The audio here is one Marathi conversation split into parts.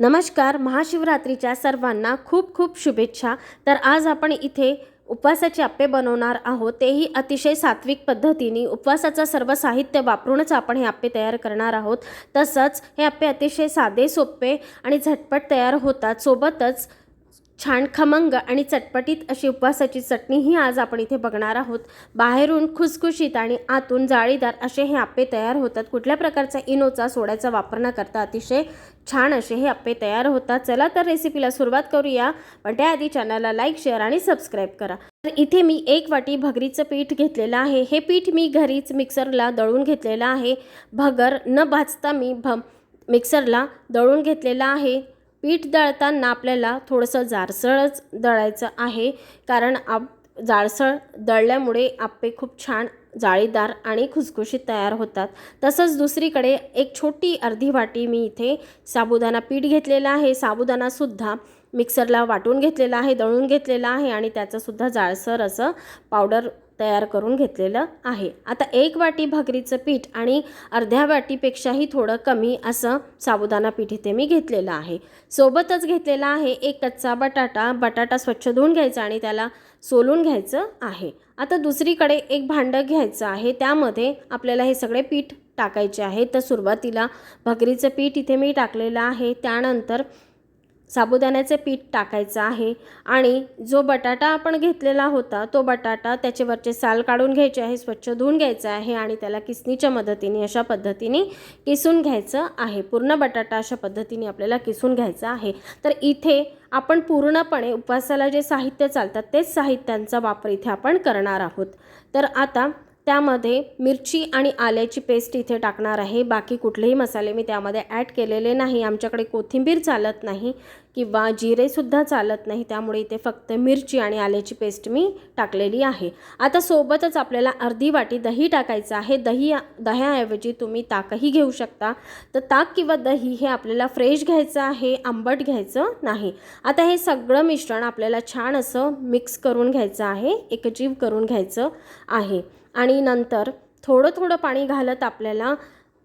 नमस्कार महाशिवरात्रीच्या सर्वांना खूप खूप शुभेच्छा. तर आज आपण इथे उपवासाचे आप्पे बनवणार आहोत. तेही अतिशय सात्विक पद्धतीने उपवासाचं सर्व साहित्य वापरूनच आपण हे आप्पे तयार करणार आहोत. तसंच हे आप्पे अतिशय साधे सोपे आणि झटपट तयार होतात. सोबतच छान खमंग आणि चटपटीत अशी उपवासाची चटणीही आज आपण इथे बघणार आहोत. बाहेरून खुसखुशीत आणि आतून जाळीदार असे हे आप्पे तयार होतात. कुठल्या प्रकारचा इनोचा सोड्याचा वापर न करता अतिशय छान असे हे आप्पे तयार होतात. चला तर रेसिपीला सुरुवात करूया. पण त्याआधी चॅनलला लाईक शेअर आणि सबस्क्राईब करा. तर इथे मी एक वाटी भगरीचं पीठ घेतलेलं आहे. हे पीठ मी घरीच मिक्सरला दळून घेतलेलं आहे. भगर न भाजता मी भ मिक्सरला दळून घेतलेलं आहे. पीठ दळताना आपल्याला थोडंसं जाडसळच दळायचं आहे. कारण आप जाडसळ दळल्यामुळे आप्पे खूप छान जाळीदार आणि खुसखुशीत तयार होतात. तसंच दुसरीकडे एक छोटी अर्धी वाटी मी इथे साबुदाणा पीठ घेतलेलं आहे. साबुदाणासुद्धा मिक्सरला वाटून घेतलेला आहे दळून घेतलेला आहे आणि त्याचंसुद्धा जाळसर असं पावडर तयार करून घेतलेलं आहे. आता एक वाटी भाकरीचं पीठ आणि अर्ध्या वाटीपेक्षाही थोडं कमी असं साबुदाणा पीठ इथे मी घेतलेलं आहे. सोबतच घेतलेला आहे एक कच्चा बटाटा. बटाटा स्वच्छ धुवून घ्यायचा आणि त्याला सोलून घ्यायचं आहे. आता दुसरीकडे एक भांडं घ्यायचं आहे. त्यामध्ये आपल्याला हे सगळे पीठ टाकायचे आहे. तर सुरुवातीला भाकरीचं पीठ इथे मी टाकलेलं आहे. त्यानंतर साबुदाण्याचे पीठ टाकायचं आहे आणि जो बटाटा आपण घेतलेला होता तो बटाटा त्याच्यावरचे साल काढून घ्यायचे आहे स्वच्छ धुवून घ्यायचं आहे आणि त्याला किसणीच्या मदतीने अशा पद्धतीने किसून घ्यायचं आहे. पूर्ण बटाटा अशा पद्धतीने आपल्याला किसून घ्यायचा आहे. तर इथे आपण पूर्णपणे उपवासाला जे साहित्य चालतात तेच साहित्यांचा वापर इथे आपण करणार आहोत. तर आता त्यामध्ये मिरची आणि आल्याची पेस्ट इथे टाकणार आहे. बाकी कुठलेही मसाले मी त्यामध्ये ॲड केलेले नाही. आमच्याकडे कोथिंबीर चालत नाही किंवा जिरेसुद्धा चालत नाही. त्यामुळे इथे फक्त मिरची आणि आल्याची पेस्ट मी टाकलेली आहे. आता सोबतच आपल्याला अर्धी वाटी दही टाकायचं आहे. दही दह्याऐवजी तुम्ही ताकही घेऊ शकता. तर ताक किंवा दही हे आपल्याला फ्रेश घ्यायचं आहे आंबट घ्यायचं नाही. आता हे सगळं मिश्रण आपल्याला छान असं मिक्स करून घ्यायचं आहे. एकजीव करून घ्यायचं आहे. आणि नंतर थोडं थोडं पाणी घालत आपल्याला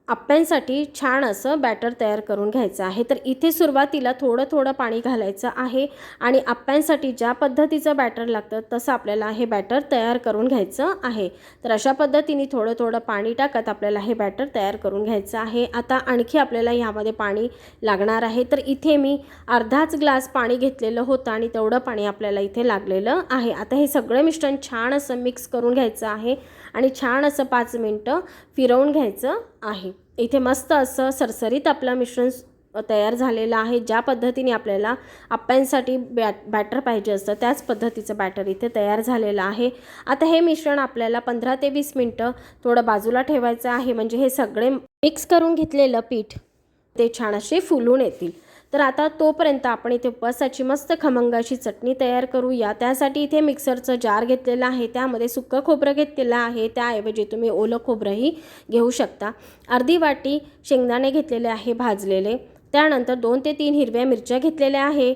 आप्प्यांसाठी छान असं बॅटर तयार करून घ्यायचं आहे. तर इथे सुरुवातीला थोडं थोडं पाणी घालायचं आहे आणि आप्प्यांसाठी ज्या पद्धतीचं बॅटर लागतं तसं आपल्याला हे बॅटर तयार करून घ्यायचं आहे. तर अशा पद्धतीने थोडं थोडं पाणी टाकत आपल्याला हे बॅटर तयार करून घ्यायचं आहे. आता आणखी आपल्याला ह्यामध्ये पाणी लागणार आहे. तर इथे मी अर्धाच ग्लास पाणी घेतलेलं होतं आणि तेवढं पाणी आपल्याला इथे लागलेलं आहे. आता हे सगळं मिश्रण छान असं मिक्स करून घ्यायचं आहे आणि छान असं पाच मिनटं फिरवून घ्यायचं आहे. इथे मस्त असं सरसरीत आपलं मिश्रण तयार झालेलं आहे. ज्या पद्धतीने आपल्याला आप्प्यांसाठी बॅट बॅटर पाहिजे असतं त्याच पद्धतीचं बॅटर इथे तयार झालेलं आहे. आता हे मिश्रण आपल्याला पंधरा ते वीस मिनटं थोडं बाजूला ठेवायचं आहे. म्हणजे हे सगळे मिक्स करून घेतलेलं पीठ ते छान असे फुलून येतील. तर आता तोपर्यंत आपण इथे उपवासाची मस्त खमंगाची चटणी तयार करूया. त्यासाठी इथे मिक्सरचं जार घेतलेलं आहे. त्यामध्ये सुक्कं खोबरं घेतलेलं आहे. त्याऐवजी तुम्ही ओलं खोबरंही घेऊ शकता. अर्धी वाटी शेंगदाणे घेतलेले आहे भाजलेले. त्यानंतर दोन ते तीन हिरव्या मिरच्या घेतलेल्या आहे.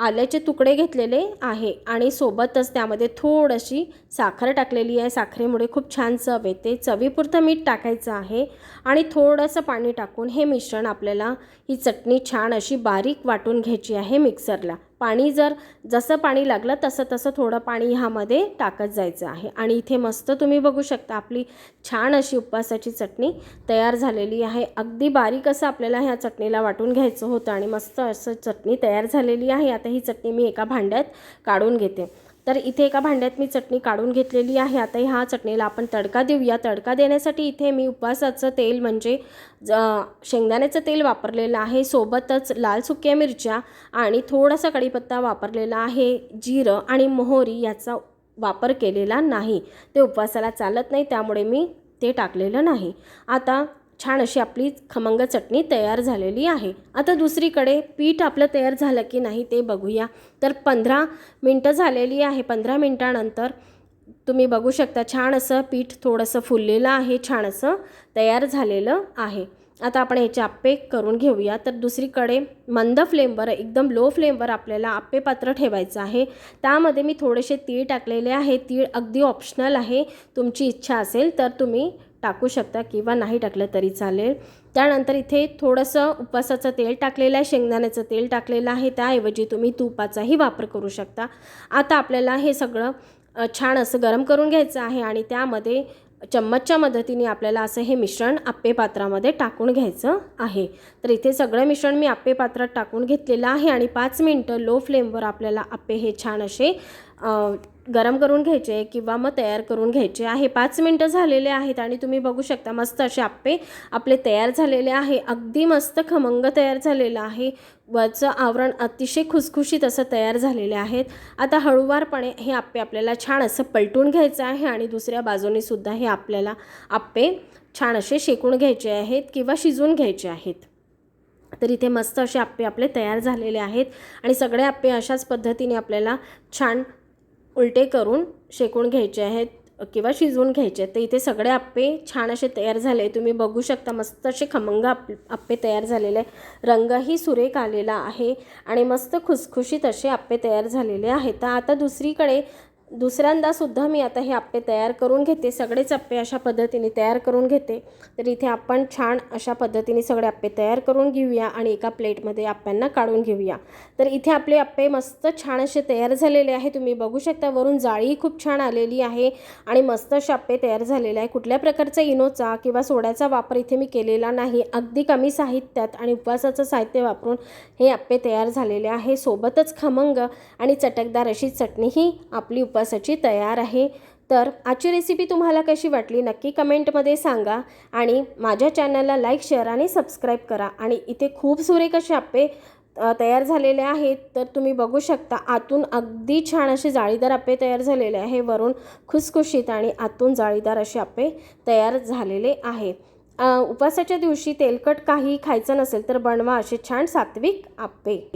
आल्याचे तुकडे घेतलेले आहे आणि सोबतच त्यामध्ये थोडीशी साखर टाकलेली आहे. साखरेमुळे खूप छान चव येते. चवीपुरतं मीठ टाकायचं आहे आणि थोडंसं पाणी टाकून हे मिश्रण आपल्याला ही चटणी छान अशी बारीक वाटून घ्यायची आहे मिक्सरला. पाणी जर जसं पाणी लागलं तसं तसं थोडं पाणी ह्यामध्ये टाकत जायचं आहे. आणि इथे मस्त तुम्ही बघू शकता आपली छान अशी उपवासाची चटणी तयार झालेली आहे. अगदी बारीक असं आपल्याला ह्या चटणीला वाटून घ्यायचं होतं आणि मस्त असं चटणी तयार झालेली आहे. आता ही चटणी मी एका भांड्यात काढून घेते. तर इथे एका भांड्यात मी चटणी काढून घेतलेली आहे. आता ह्या चटणीला आपण तडका देऊया. तडका देण्यासाठी इथे मी उपवासाचं तेल म्हणजे ज शेंगदाण्याचं तेल वापरलेलं आहे. सोबतच लाल सुक्या मिरच्या आणि थोडासा कढीपत्ता वापरलेला आहे. जिरं आणि मोहरी याचा वापर केलेला नाही. ते उपवासाला चालत नाही त्यामुळे मी ते टाकलेलं नाही. आता छान अशी आपली खमंग चटणी तयार झालेली आहे. आता दुसरीकडे पीठ आपलं तयार झालं की नाही ते बघूया. तर पंधरा मिनटं झालेली आहे. पंधरा मिनटानंतर तुम्ही बघू शकता छान असं पीठ थोडंसं फुललेलं आहे. छान असं तयार झालेलं आहे. आता आपण ह्याचे आप्पे करून घेऊया. तर दुसरीकडे मंद फ्लेमवर एकदम लो फ्लेमवर आपल्याला आप्पे पात्र ठेवायचं आहे. त्यामध्ये मी थोडेसे तीळ टाकलेले आहे. तीळ अगदी ऑप्शनल आहे. तुमची इच्छा असेल तर तुम्ही टाकू शकता किंवा नाही टाकलं तरी चालेल. त्यानंतर इथे थोडंसं उपवासाचं तेल टाकलेलं आहे शेंगदाण्याचं तेल टाकलेलं आहे. त्याऐवजी तुम्ही तुपाचाही वापर करू शकता. आता आपल्याला हे सगळं छान असं गरम करून घ्यायचं आहे आणि त्यामध्ये चम्मचच्या मदतीने आपल्याला असं हे मिश्रण आप्पे पात्रामध्ये टाकून घ्यायचं आहे. तर इथे सगळं मिश्रण मी आप्पे पात्रात टाकून घेतलेलं आहे आणि पाच मिनटं लो फ्लेमवर आपल्याला आप्पे हे छान असे गरम करून घ्यायचे किंवा मग तयार करून घ्यायचे आहे. पाच मिनटं झालेले आहेत आणि तुम्ही बघू शकता मस्त असे आप्पे आपले तयार झालेले आहे. अगदी मस्त खमंग तयार झालेलं आहे. वरचं आवरण अतिशय खुसखुशीत असं तयार झालेले आहेत. आता हळूवारपणे हे आप्पे आपल्याला छान असं पलटून घ्यायचं आहे आणि दुसऱ्या बाजूनेसुद्धा हे आपल्याला आप्पे छान असे शेकून घ्यायचे आहेत किंवा शिजवून घ्यायचे आहेत. तर इथे मस्त असे आप्पे आपले तयार झालेले आहेत आणि सगळे आप्पे अशाच पद्धतीने आपल्याला छान उलटे करून शेकून घ्यायचे आहेत किंवा शिजवून घ्यायचे आहेत. तर इथे सगळे आप्पे छान असे तयार झाले तुम्ही बघू शकता मस्त असे खमंग आप आप्पे तयार झालेले रंगही सुरेख आलेला आहे आणि मस्त खुसखुशीत असे आप्पे तयार झालेले आहेत. तर आता दुसरीकडे दुसऱ्यांदा सुद्धा मी आता हे आप्पे तयार करून घेते. सगळेच आप्पे अशा पद्धतीने तयार करून घेते. तर इथे आपण छान अशा पद्धतीने सगळे आप्पे तयार करून घेऊया आणि एका प्लेटमध्ये आप्प्यांना काढून घेऊया. तर इथे आपले आप्पे मस्त छान असे तयार झालेले आहे. तुम्ही बघू शकता वरून जाळीही खूप छान आलेली आहे आणि मस्त असे आप्पे तयार झालेले आहे. कुठल्या प्रकारचा इनोचा किंवा सोड्याचा वापर इथे मी केलेला नाही. अगदी कमी साहित्यात आणि उपवासाचं साहित्य वापरून हे आप्पे तयार झालेले आहे. सोबतच खमंग आणि चटकदार अशी चटणीही आपली उप उपवासाची तयार आहे. तर आजची रेसिपी तुम्हाला कशी वाटली नक्की कमेंटमध्ये सांगा आणि माझ्या चॅनलला लाईक शेअर आणि सबस्क्राईब करा. आणि इथे खूप सुरेख असे आप्पे तयार झालेले आहेत. तर तुम्ही बघू शकता आतून अगदी छान असे जाळीदार आप्पे तयार झालेले आहे. वरून खुसखुशीत आणि आतून जाळीदार असे आप्पे तयार झालेले आहे. उपवासाच्या दिवशी तेलकट काही खायचं नसेल तर बनवा असे छान सात्विक आप्पे.